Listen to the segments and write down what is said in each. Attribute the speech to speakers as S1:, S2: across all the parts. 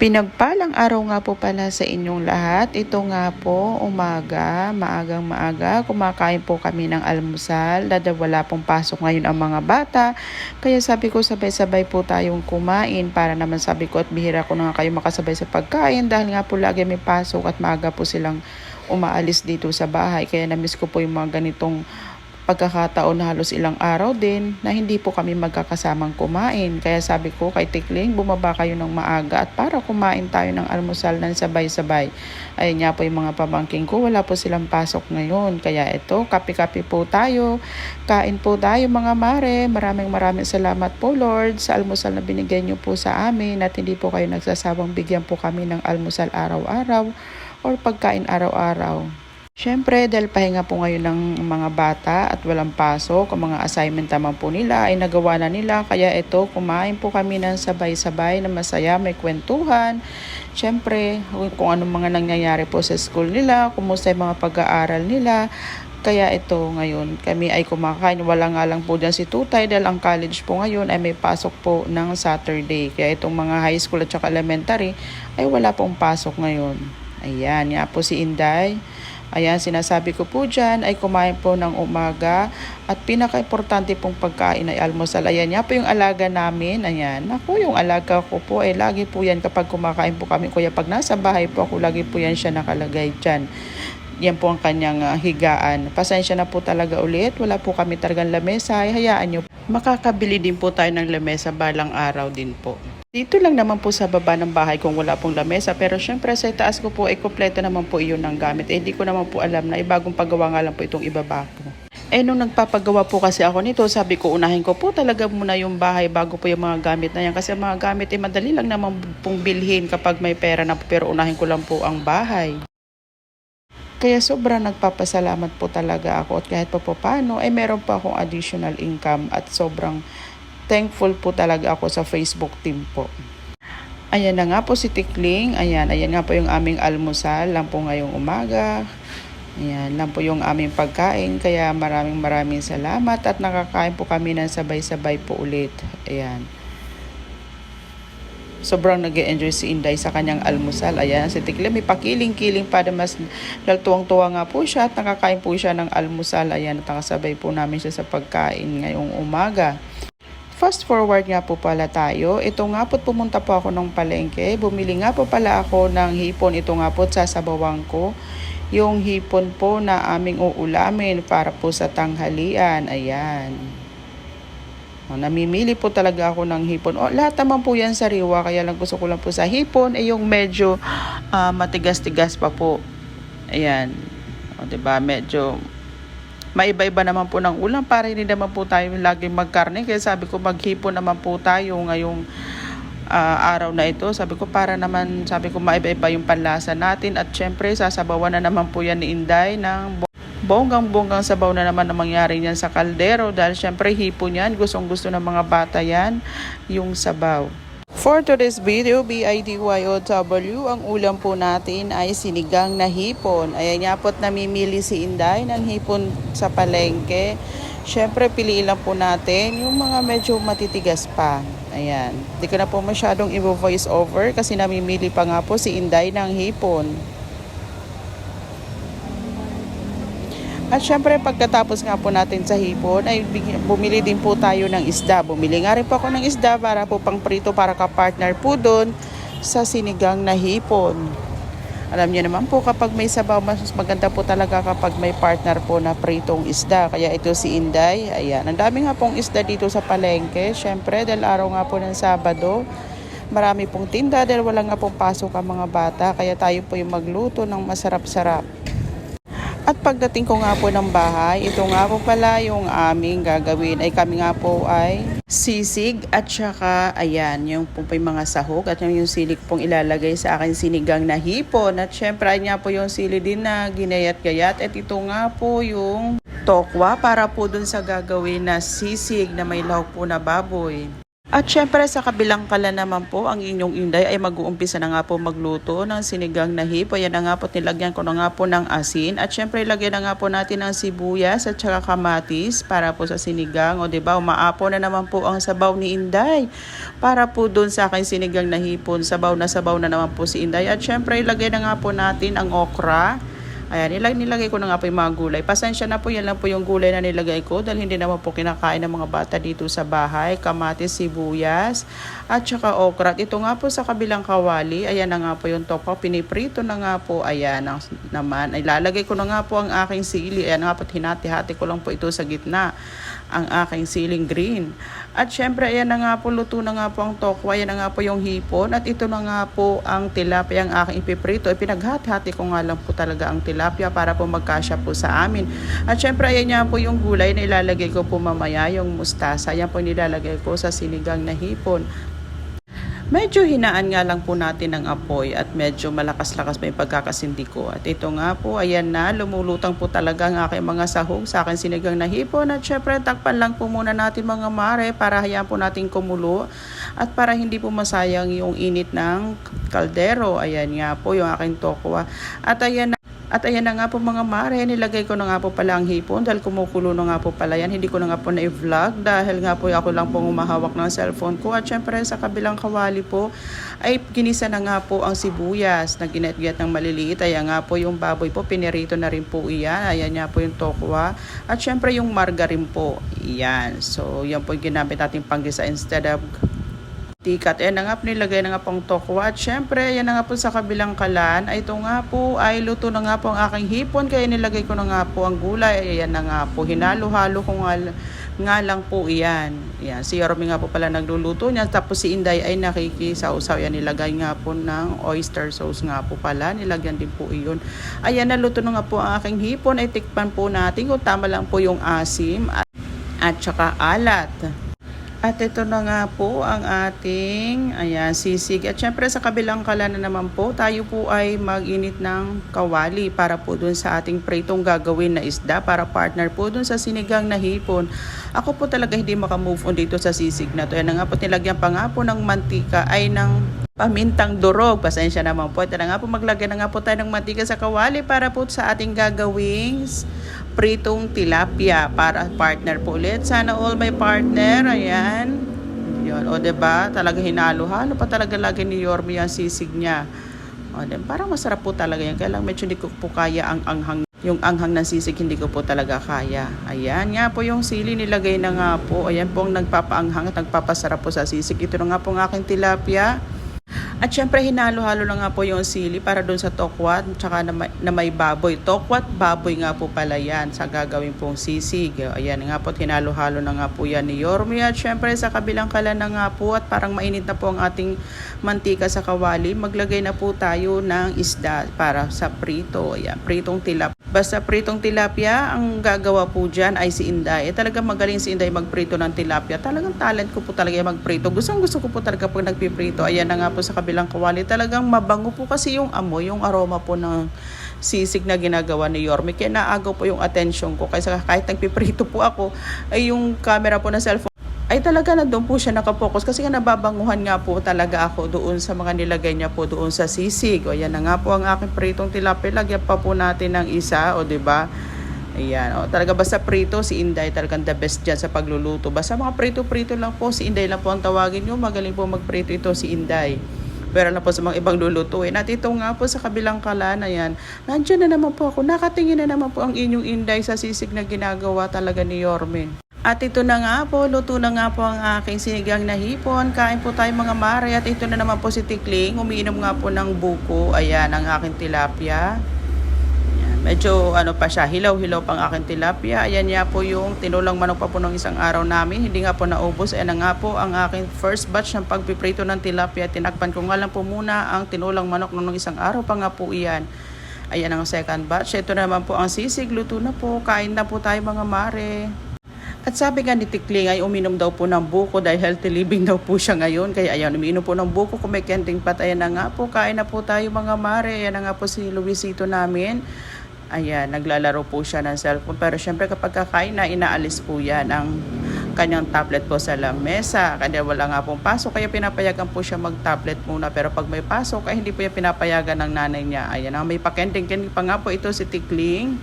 S1: Pinagpalang araw nga po pala sa inyong lahat. Ito nga po, umaga, maagang maaga, kumakain po kami ng almusal. Dada wala pong pasok ngayon ang mga bata. Kaya sabi ko sabay-sabay po tayong kumain para naman sabi ko at bihira ko na nga kayo makasabay sa pagkain dahil nga po lagi may pasok at maaga po silang umaalis dito sa bahay. Kaya namiss ko po yung mga ganitong pagkakataon na halos ilang araw din na hindi po kami magkakasamang kumain. Kaya sabi ko kay Tikling, bumaba kayo ng maaga at para kumain tayo ng almusal ng sabay-sabay. Ayun nga po yung mga pamangking ko, wala po silang pasok ngayon. Kaya ito, kape-kape po tayo. Kain po tayo mga mare. Maraming maraming salamat po Lord sa almusal na binigay niyo po sa amin at hindi po kayo nagsasabang bigyan po kami ng almusal araw-araw or pagkain araw-araw. Siyempre, dahil pahinga po ngayon ng mga bata at walang pasok, ang mga assignment naman po nila ay nagawa na nila. Kaya ito, kumain po kami ng sabay-sabay na masaya, may kwentuhan. Siyempre, kung anong mga nangyayari po sa school nila, kumusta yung mga pag-aaral nila. Kaya ito ngayon, kami ay kumakain. Wala nga lang po dyan si Tutay dahil ang college po ngayon ay may pasok po ng Saturday. Kaya itong mga high school at saka elementary ay wala pong pasok ngayon. Ayan, nga po si Inday. Ayan, sinasabi ko po dyan ay kumain po ng umaga at pinaka-importante pong pagkain ay almusal. Ayan, yan po yung alaga namin. Ayan, ako yung alaga ko po ay lagi po yan kapag kumakain po kami. Kuya, pag nasa bahay po ako, lagi po yan siya nakalagay dyan. Yan po ang kanyang ah, higaan. Pasensya na po talaga ulit. Wala po kami talagang lamesa. Ay, hayaan nyo. Makakabili din po tayo ng lamesa balang araw din po. Dito lang naman po sa baba ng bahay kung wala pong lamesa. Pero syempre sa itaas ko po ay kompleto naman po iyon ng gamit. Eh di ko naman po alam na ibagong paggawa nga lang po itong ibaba ko. Eh nung nagpapagawa po kasi ako nito, sabi ko unahin ko po talaga muna yung bahay bago po yung mga gamit na yan. Kasi mga gamit eh madali lang naman pong bilhin kapag may pera na po. Pero unahin ko lang po ang bahay. Kaya sobrang nagpapasalamat po talaga ako at kahit pa po paano ay meron pa akong additional income at sobrang thankful po talaga ako sa Facebook team po. Ayan na nga po si Tikling. Ayan, ayan nga po yung aming almusal lang po ngayong umaga. Ayan lang po yung aming pagkain. Kaya maraming maraming salamat at nakakain po kami ng sabay-sabay po ulit. Ayan. Sobrang nag enjoy si Inday sa kanyang almusal. Ayan, si Tikling may pakiling-kiling para mas tuwang-tuwa nga po siya at nakakain po siya ng almusal. Ayan, at nakasabay po namin siya sa pagkain ngayong umaga. Fast forward nga po pala tayo. Ito nga po't pumunta po ako ng palengke. Bumili nga po pala ako ng hipon. Ito nga po't sasabawang ko. Yung hipon po na aming uulamin para po sa tanghalian. Ayan. O, namimili po talaga ako ng hipon. O, lahat naman po yan sariwa. Kaya lang gusto ko lang po sa hipon. Eh, yung medyo ah, matigas-tigas pa po. Ayan. O, diba? Medyo maiba-iba naman po ng ulam para hindi naman po tayo laging magkarne. Kaya sabi ko maghipon naman po tayo ngayong ah, araw na ito. Sabi ko para naman, sabi ko maiba-iba yung panlasa natin. At syempre, sasabawan na naman po yan ni Inday ng bonggang-bonggang sabaw na naman na mangyari niyan sa kaldero. Dahil syempre hipon yan, gustong-gusto ng mga bata yan, yung sabaw. For today's video, BIDYOW, ang ulam po natin ay sinigang na hipon. Ayan nga po't namimili si Inday ng hipon sa palengke. Siyempre, piliin lang po natin yung mga medyo matitigas pa. Ayan. Hindi ko na po masyadong i-voice over kasi namimili pa nga po si Inday ng hipon. At syempre pagkatapos nga po natin sa hipon ay bumili din po tayo ng isda. Bumili nga rin po ako ng isda para po pang prito para ka-partner po doon sa sinigang na hipon. Alam niyo naman po kapag may sabaw mas maganda po talaga kapag may partner po na pritong isda. Kaya ito si Inday. Ayan. Ang dami nga pong isda dito sa palengke. Syempre dahil araw nga po ng Sabado. Marami pong tinda dahil wala nga pong pasok ang mga bata. Kaya tayo po yung magluto ng masarap-sarap. At pagdating ko nga po ng bahay, ito nga po pala yung aming gagawin. Ay kami nga po ay sisig at saka ayan, yung po yung mga sahog at yung, yung silik pong ilalagay sa akin sinigang na hipon. At syempre ay nga po yung sili din na ginayat-gayat. At ito nga po yung tokwa para po dun sa gagawin na sisig na may lahok po na baboy. At syempre sa kabilang kala naman po, ang inyong inday ay mag-uumpisa na nga po magluto ng sinigang na hipo. Yan na nga po, nilagyan ko na nga po ng asin. At syempre ilagyan na nga po natin ng sibuyas at saka kamatis para po sa sinigang. O ba diba, umaapo na naman po ang sabaw ni inday. Para po dun sa aking sinigang na hipon, sabaw na sabaw na naman po si inday. At syempre ilagay na nga po natin ang okra. Ayan, nilag nilagay ko na nga po yung mga gulay. Pasensya na po, yan lang po yung gulay na nilagay ko dahil hindi naman po kinakain ng mga bata dito sa bahay. Kamatis, sibuyas, at saka okra. Ito nga po sa kabilang kawali, ayan na nga po yung tokwa. Piniprito na nga po, ayan ang, naman. Ay, lalagay ko na nga po ang aking sili. Ayan nga po, hinati-hati ko lang po ito sa gitna ang aking siling green. At syempre, ayan na nga po, luto na nga po ang tokwa, ayan na nga po yung hipon, at ito na nga po ang tilapia ang aking ipiprito. Ipinaghati-hati ko nga lang po talaga ang tilapia para po magkasya po sa amin. At syempre, ayan nga po yung gulay na ilalagay ko po mamaya, yung mustasa. Ayan po nilalagay ko sa sinigang na hipon. Medyo hinaan nga lang po natin ang apoy at medyo malakas-lakas pa yung pagkakasindi ko. At ito nga po, ayan na, lumulutang po talaga ang aking mga sahog sa akin sinigang na hipon. At syempre, takpan lang po muna natin mga mare para hayaan po natin kumulo. At para hindi po masayang yung init ng kaldero. Ayan nga po yung aking tokwa. At ayan na, at ayan na nga po mga mare, nilagay ko na nga po pala ang hipon dahil kumukulo na nga po pala yan. Hindi ko na nga po na-vlog dahil nga po ako lang po umahawak ng cellphone ko. At syempre sa kabilang kawali po ay ginisa na nga po ang sibuyas na ginat-giat ng maliliit. Ayan nga po yung baboy po, pinirito na rin po iyan. Ayan nga po yung tokwa. At syempre yung margarine po. Iyan. So yan po yung ginamit natin panggisa instead of tikat. Ayan na nga po, nilagay na nga pong tokwa. At syempre, yan na nga po sa kabilang kalan. Ito nga po, ay luto na nga po ang aking hipon. Kaya nilagay ko na nga po ang gulay. Ayan na nga po, hinalo-halo ko nga, nga lang po iyan. Yan, si Yormi nga po pala nagluluto niya. Tapos si Inday ay nakikisausaw. Yan, nilagay nga po ng oyster sauce nga po pala. Nilagyan din po iyon. Ayan, naluto na nga po ang aking hipon. Ay tikpan po natin kung tama lang po yung asim at, at saka alat. At ito na nga po ang ating ayan, sisig. At syempre sa kabilang kala na naman po, tayo po ay mag-init ng kawali para po dun sa ating pritong gagawin na isda para partner po dun sa sinigang na hipon. Ako po talaga hindi makamove on dito sa sisig na to. Yan na nga po nilagyan pa nga po ng mantika ay ng pamintang durog. Pasensya naman po. Ito na nga po maglagay na nga po tayo ng mantika sa kawali para po sa ating gagawing pritong tilapia para partner po ulit. Sana all my partner. Ayan. Yun. O, ba diba? Talaga hinalo-halo pa talaga lagi ni Yormi ang sisig niya. O, diba? Parang masarap po talaga yan. Kaya lang medyo hindi ko po kaya ang anghang yung anghang ng sisig hindi ko po talaga kaya. Ayan nga po yung sili nilagay na nga po. Ayan po ang nagpapaanghang at nagpapasarap po sa sisig. Ito na nga po ang aking tilapia. At syempre, hinalo-halo na nga po yung sili para doon sa tokwat tsaka na may, na may baboy. Tokwat, baboy nga po pala yan sa gagawin pong sisig. Ayan nga po, hinalo-halo na nga po yan ni Yormi. At syempre, sa kabilang kalan na nga po at parang mainit na po ang ating mantika sa kawali, maglagay na po tayo ng isda para sa prito. Ayan, pritong tilap. Basta pritong tilapia, ang gagawa po dyan ay si Inday. Eh, talagang magaling si Inday magprito ng tilapia. Talagang talent ko po talaga magprito. Gustong gusto ko po talaga pag nagpiprito. Ayan na nga po sa kabilang kawali. Talagang mabango po kasi yung amoy, yung aroma po ng sisig na ginagawa ni Yorme. Kaya naagaw po yung attention ko. Kaysa kahit nagpiprito po ako, ay yung camera po na cellphone ay talaga na doon po siya nakapokus kasi nga nababanguhan nga po talaga ako doon sa mga nilagay niya po doon sa sisig. O yan na nga po ang aking pritong tilapia. Lagyan pa po natin ng isa, o 'di ba? Ayan, o talaga basta prito si Inday talagang the best dyan sa pagluluto. Basta mga prito-prito lang po, si Inday lang po ang tawagin nyo. Magaling po magprito ito si Inday. Pero na po sa mga ibang lulutuin. At ito nga po sa kabilang kalana yan, nandiyan na naman po ako. Nakatingin na naman po ang inyong Inday sa sisig na ginagawa talaga ni Yormin. At ito na nga po, luto na nga po ang aking sinigang na hipon. Kain po tayo mga mare. At ito na naman po si Tikling. Umiinom nga po ng buko. Ayan, ang aking tilapia. Ayan, medyo ano pa siya, hilaw-hilaw pang aking tilapia. Ayan nga po yung tinulang manok pa po ng isang araw namin. Hindi nga po naubos. Ayan nga po ang aking first batch ng pagpiprito ng tilapia. Tinakpan ko nga lang po muna ang tinulang manok ng isang araw pa nga po iyan. Ayan ang second batch. Ito naman po ang sisig. Luto na po. Kain na po tayo mga mare. At sabi nga ni Tikling ay uminom daw po ng buko dahil healthy living daw po siya ngayon. Kaya ayan, uminom po ng buko kenting pat. Ayan na nga po, kain na po tayo mga mare. Ayan na nga po si Luisito namin. Ayan, naglalaro po siya ng cellphone. Pero syempre kapag kakain na, inaalis po yan ang kanyang tablet po sa lamesa. Kanya wala nga pong pasok, kaya pinapayagan po siya mag-tablet muna. Pero pag may pasok, ay hindi po yan pinapayagan ng nanay niya. Ayan, may pakending-kending pa nga po ito si Tikling.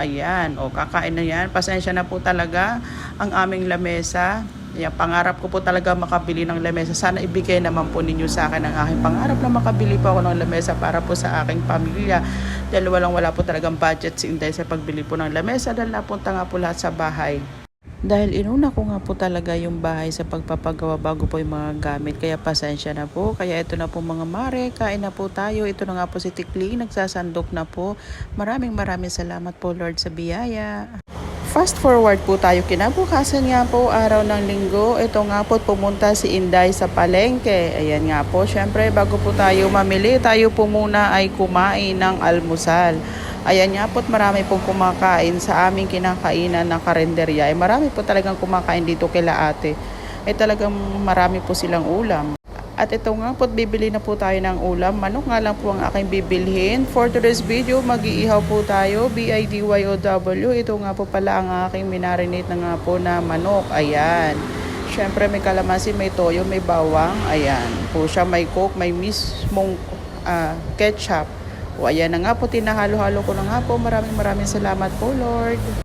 S1: Ayan, o kakain na yan. Pasensya na po talaga ang aming lamesa. Ayan, pangarap ko po talaga makabili ng lamesa. Sana ibigay naman po ninyo sa akin ang aking pangarap na makabili po ako ng lamesa para po sa aking pamilya. Dahil walang wala po talagang budget si Inday sa pagbili po ng lamesa dahil napunta nga po lahat sa bahay. Dahil inuna ko nga po talaga yung bahay sa pagpapagawa bago po yung mga gamit. Kaya pasensya na po. Kaya ito na po mga mare. Kain na po tayo. Ito na nga po si Tikli. Nagsasandok na po. Maraming maraming salamat po Lord sa biyaya. Fast forward po tayo kinabukasan nga po araw ng linggo. Ito nga po pumunta si Inday sa palengke. Ayan nga po. Syempre bago po tayo mamili tayo po muna ay kumain ng almusal. Ayan nga po't marami pong kumakain sa aming kinakainan na karenderya. Ay marami po talagang kumakain dito kila ate. Ay talagang marami po silang ulam. At ito nga po't bibili na po tayo ng ulam. Manok nga lang po ang aking bibilhin. For today's video, mag-iihaw po tayo. B-I-D-Y-O-W. Ito nga po pala ang aking minarinate na nga po na manok. Ayan. Siyempre may kalamansi, may toyo, may bawang. Ayan. Po siya may coke, may mismong ah, ketchup. O ayan na nga po, tinahalo-halo ko na nga po. Maraming maraming salamat po, Lord.